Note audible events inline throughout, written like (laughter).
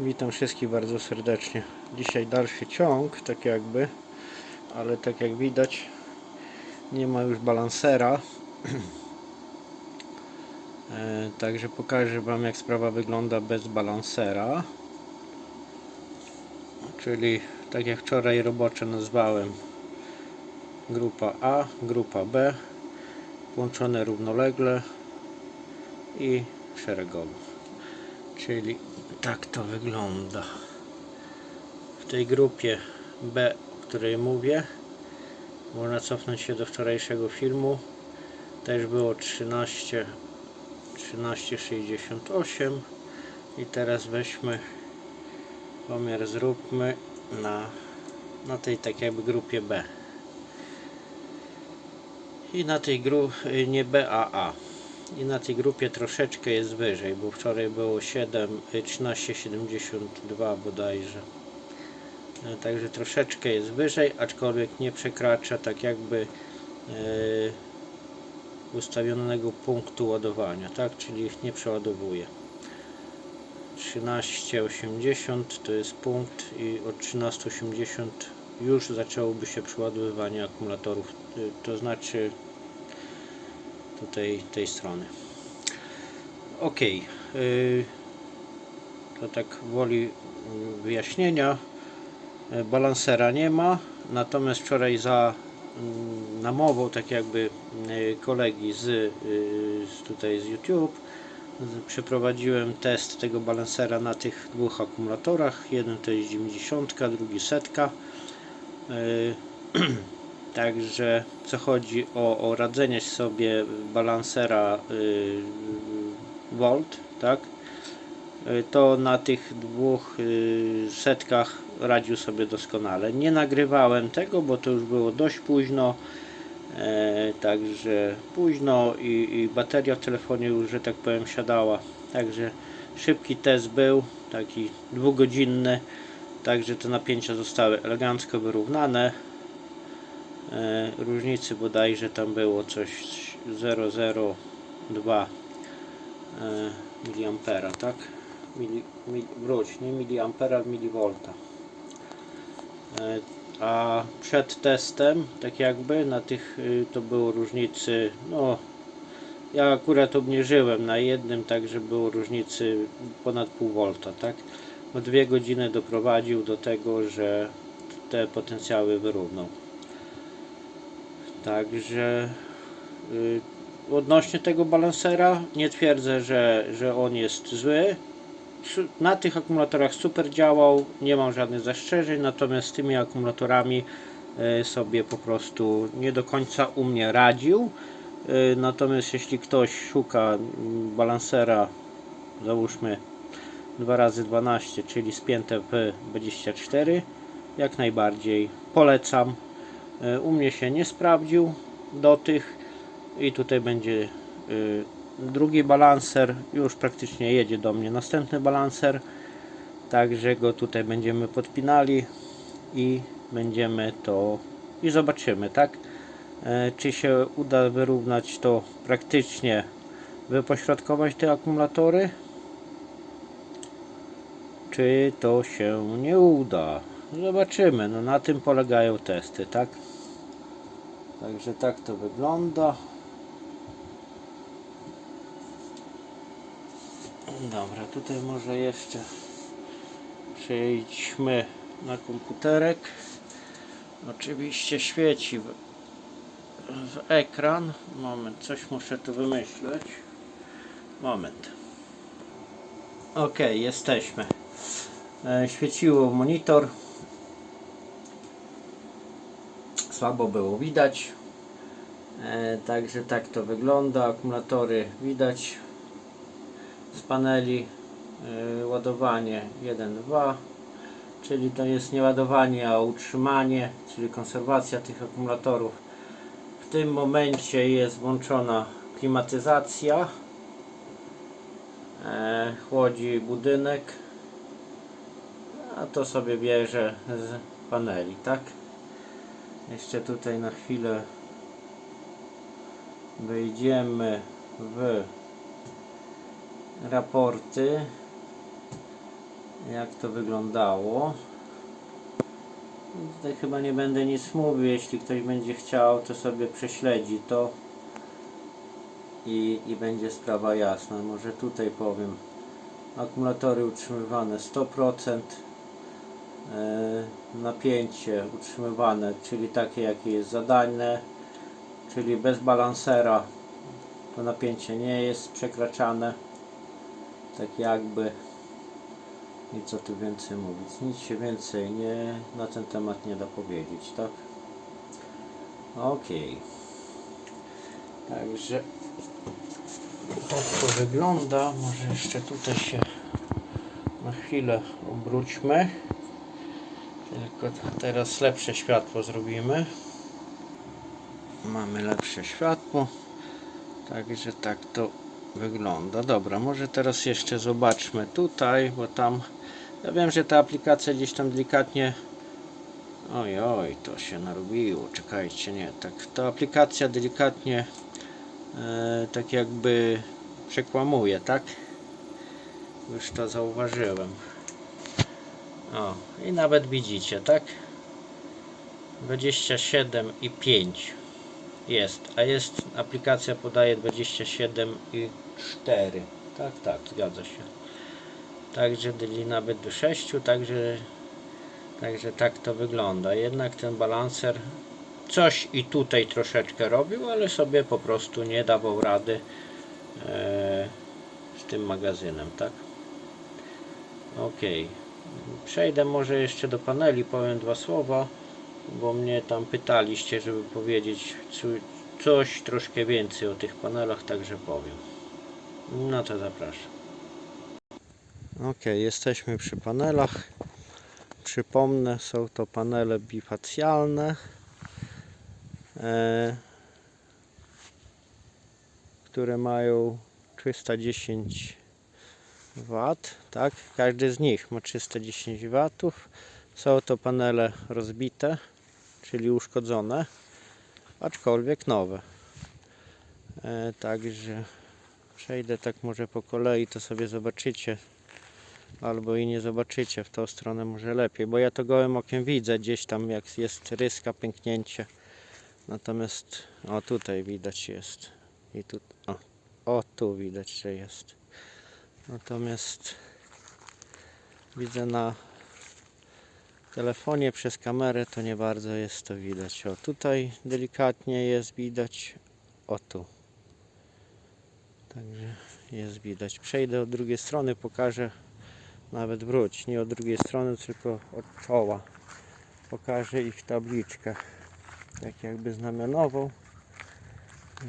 Witam wszystkich bardzo serdecznie. Dzisiaj dalszy ciąg, tak jakby, ale tak jak widać, nie ma już balansera. (clears throat) E, Także pokażę Wam, jak sprawa wygląda bez balansera. Czyli, tak jak wczoraj robocze nazwałem, grupa A, grupa B, łączone równolegle i szeregowo. Czyli tak to wygląda. W tej grupie B, o której mówię, można cofnąć się do wczorajszego filmu. Też było 13 13,68 i teraz weźmy pomiar zróbmy na, na tej tak jakby grupie B i na tej grupie nie BAA i na tej grupie troszeczkę jest wyżej, bo wczoraj było 7, y, 13,72 bodajże. E, Także troszeczkę jest wyżej, aczkolwiek nie przekracza tak jakby e, ustawionego punktu ładowania, tak? Czyli ich nie przeładowuje. 13,80 to jest punkt i od 13,80 już zaczęłoby się przeładowywanie akumulatorów, y, to znaczy tutaj tej strony. Ok, to tak woli yy, wyjaśnienia. Yy, Balansera nie ma, natomiast wczoraj za yy, namową tak jakby yy, kolegi z, tutaj z YouTube przeprowadziłem test tego balansera na tych dwóch akumulatorach. Jeden to jest 90, drugi setka. (clears throat) Także co chodzi o, o radzenie sobie balansera y, Volt, tak? Y, to na tych dwóch y, setkach radził sobie doskonale. Nie nagrywałem tego, bo to już było dość późno. E, także późno i, i bateria w telefonie już, że tak powiem, siadała. Także szybki test był, taki dwugodzinny. Także te napięcia zostały elegancko wyrównane różnicy bodajże tam było coś 002 e, miliampera, tak? Mili, mil, wróć, nie miliampera, milivolta. E, a przed testem, tak jakby na tych y, to było różnicy, no ja akurat obniżyłem na jednym, tak że było różnicy ponad pół volta, tak? O dwie godziny doprowadził do tego, że te potencjały wyrównał. Także y, odnośnie tego balansera nie twierdzę, że, że on jest zły. Na tych akumulatorach super działał, nie mam żadnych zastrzeżeń, natomiast z tymi akumulatorami y, sobie po prostu nie do końca u mnie radził. Y, Natomiast jeśli ktoś szuka balansera, załóżmy 2 razy 12 czyli spięte w 24, jak najbardziej polecam. E, U mnie się nie sprawdził do tych i tutaj będzie y, drugi balanser. Już praktycznie jedzie do mnie następny balanser. Także go tutaj będziemy podpinali i będziemy to i zobaczymy, tak? E, Czy się uda wyrównać to praktycznie, wypośrodkować te akumulatory? Czy to się nie uda? Zobaczymy. No na tym polegają testy, tak? Także tak to wygląda. Dobra, tutaj może jeszcze przejdźmy na komputerek. Oczywiście świeci w, w ekran. Moment, coś muszę tu wymyśleć. Moment. Ok, jesteśmy. E, świeciło monitor. Słabo było widać. E, także tak to wygląda. Akumulatory widać z paneli. E, ładowanie 1.2 czyli to jest nie ładowanie, a utrzymanie, czyli konserwacja tych akumulatorów. W tym momencie jest włączona klimatyzacja. E, chłodzi budynek a to sobie bierze z paneli, tak? Jeszcze tutaj na chwilę wejdziemy w raporty jak to wyglądało. Tutaj chyba nie będę nic mówił, jeśli ktoś będzie chciał, to sobie prześledzi to i, i będzie sprawa jasna. Może tutaj powiem. Akumulatory utrzymywane 100%, e, napięcie utrzymywane, czyli takie jakie jest zadane, czyli bez balansera to napięcie nie jest przekraczane. Tak jakby i co tu więcej mówić? Nic się więcej nie na ten temat nie da powiedzieć, tak? Okej. Także tak to wygląda. Może jeszcze tutaj się na chwilę obróćmy. Tylko teraz lepsze światło zrobimy. Mamy lepsze światło. Także tak to wygląda. Dobra, może teraz jeszcze zobaczmy tutaj, bo tam ja wiem, że ta aplikacja gdzieś tam delikatnie oj, oj, to się narobiło, czekajcie, nie, tak, ta aplikacja delikatnie e, tak jakby przekłamuje, tak? Już to zauważyłem. O, i nawet widzicie, tak? 27 i 5 jest, a jest aplikacja podaje 27 i 4. Tak, tak, zgadza się. Także dyli nawet do 6, także także tak to wygląda. Jednak ten balancer coś i tutaj troszeczkę robił, ale sobie po prostu nie dawał rady e, z tym magazynem, tak? Ok. Przejdę może jeszcze do paneli, powiem dwa słowa bo mnie tam pytaliście, żeby powiedzieć co- coś troszkę więcej o tych panelach, także powiem. No to zapraszam. Ok, jesteśmy przy panelach. Przypomnę, są to panele bifacjalne, e, które mają 310 W, tak? Każdy z nich ma 310 W. Są to panele rozbite, czyli uszkodzone, aczkolwiek nowe. E, także przejdę tak może po kolei, to sobie zobaczycie. Albo i nie zobaczycie w tą stronę może lepiej, bo ja to gołym okiem widzę gdzieś tam jak jest ryska, pęknięcie. Natomiast o tutaj widać jest. I tu o, o tu widać, że jest. Natomiast widzę na telefonie przez kamerę to nie bardzo jest to widać. O tutaj delikatnie jest widać. O tu. Także jest widać. Przejdę od drugiej strony, pokażę nawet wróć. Nie od drugiej strony, tylko od czoła. Pokażę ich tabliczkę. Tak jakby znamionową.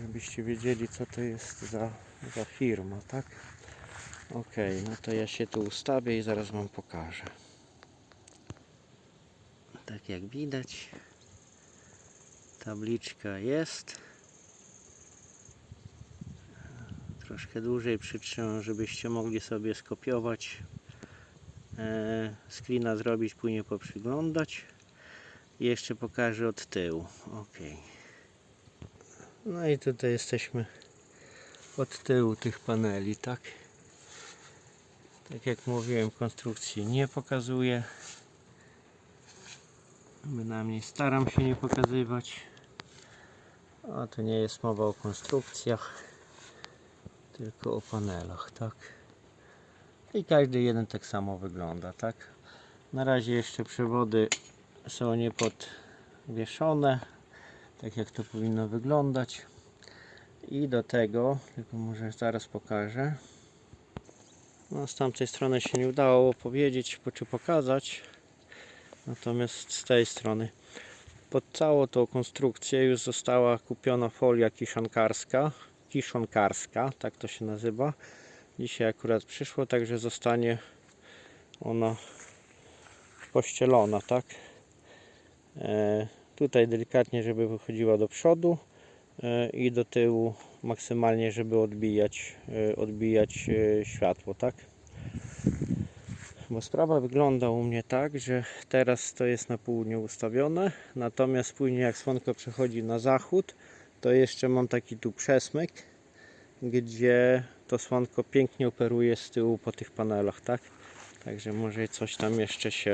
Żebyście wiedzieli co to jest za, za firma, tak? Ok, no to ja się tu ustawię i zaraz wam pokażę. Tak jak widać, tabliczka jest. Troszkę dłużej przytrzymam, żebyście mogli sobie skopiować, e, screena zrobić, później poprzyglądać. I jeszcze pokażę od tyłu. Ok. No i tutaj jesteśmy od tyłu tych paneli, tak? Tak jak mówiłem, konstrukcji nie pokazuję. Bynajmniej staram się nie pokazywać. A to nie jest mowa o konstrukcjach, tylko o panelach, tak? I każdy jeden tak samo wygląda, tak? Na razie jeszcze przewody są niepodwieszone, tak jak to powinno wyglądać. I do tego, tylko może zaraz pokażę. No, z tamtej strony się nie udało powiedzieć, czy pokazać. Natomiast z tej strony pod całą tą konstrukcję już została kupiona folia kiszonkarska, kiszonkarska, tak to się nazywa. Dzisiaj akurat przyszło, także zostanie ona pościelona, tak? E, tutaj delikatnie, żeby wychodziła do przodu e, i do tyłu maksymalnie, żeby odbijać, e, odbijać e, światło, tak? Bo sprawa wygląda u mnie tak, że teraz to jest na południe ustawione, natomiast później jak słonko przechodzi na zachód, to jeszcze mam taki tu przesmyk, gdzie to słonko pięknie operuje z tyłu po tych panelach, tak? Także może coś tam jeszcze się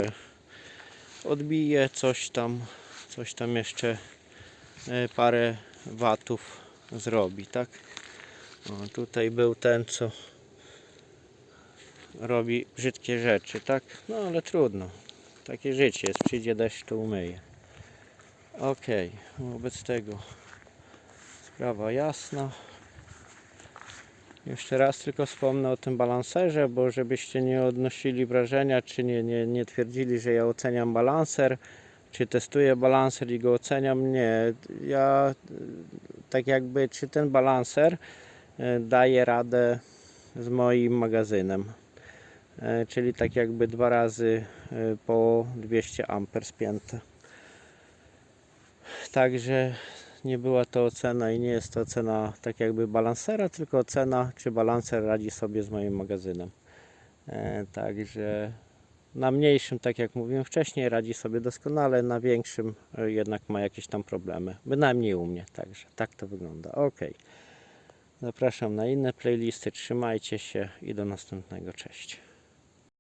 odbije, coś tam, coś tam jeszcze e, parę watów zrobi, tak? O, tutaj był ten, co robi brzydkie rzeczy, tak? No ale trudno. Takie życie jest. Przyjdzie deszcz, to umyje. Okej, wobec tego sprawa jasna. Jeszcze raz tylko wspomnę o tym balanserze, bo żebyście nie odnosili wrażenia, czy nie, nie, nie twierdzili, że ja oceniam balanser, czy testuję balanser i go oceniam. Nie, ja tak jakby, czy ten balanser y, daje radę z moim magazynem. E, Czyli tak jakby dwa razy y, po 200 amper spięte. Także nie była to ocena i nie jest to ocena tak jakby balansera, tylko ocena, czy balanser radzi sobie z moim magazynem. E, Także na mniejszym, tak jak mówiłem wcześniej, radzi sobie doskonale, na większym e, jednak ma jakieś tam problemy. Bynajmniej u mnie, także tak to wygląda. Ok. Zapraszam na inne playlisty, trzymajcie się i do następnego. Cześć.